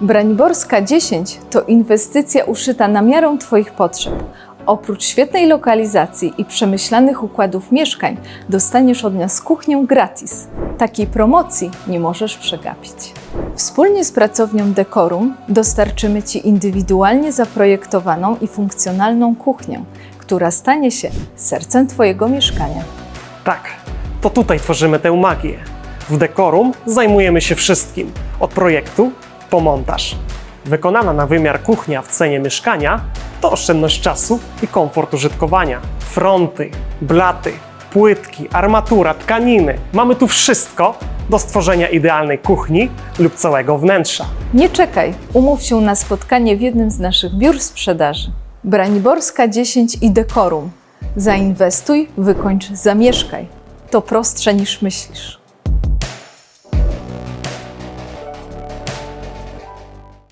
Braniborska 10 to inwestycja uszyta na miarę Twoich potrzeb. Oprócz świetnej lokalizacji i przemyślanych układów mieszkań, dostaniesz od nas kuchnię gratis. Takiej promocji nie możesz przegapić. Wspólnie z pracownią Dekorum dostarczymy Ci indywidualnie zaprojektowaną i funkcjonalną kuchnię, która stanie się sercem Twojego mieszkania. Tak, to tutaj tworzymy tę magię. W Dekorum zajmujemy się wszystkim, od projektu po montaż. Wykonana na wymiar kuchnia w cenie mieszkania to oszczędność czasu i komfort użytkowania. Fronty, blaty, płytki, armatura, tkaniny. Mamy tu wszystko do stworzenia idealnej kuchni lub całego wnętrza. Nie czekaj, umów się na spotkanie w jednym z naszych biur sprzedaży. Braniborska 10 i Dekorum. Zainwestuj, wykończ, zamieszkaj. To prostsze niż myślisz.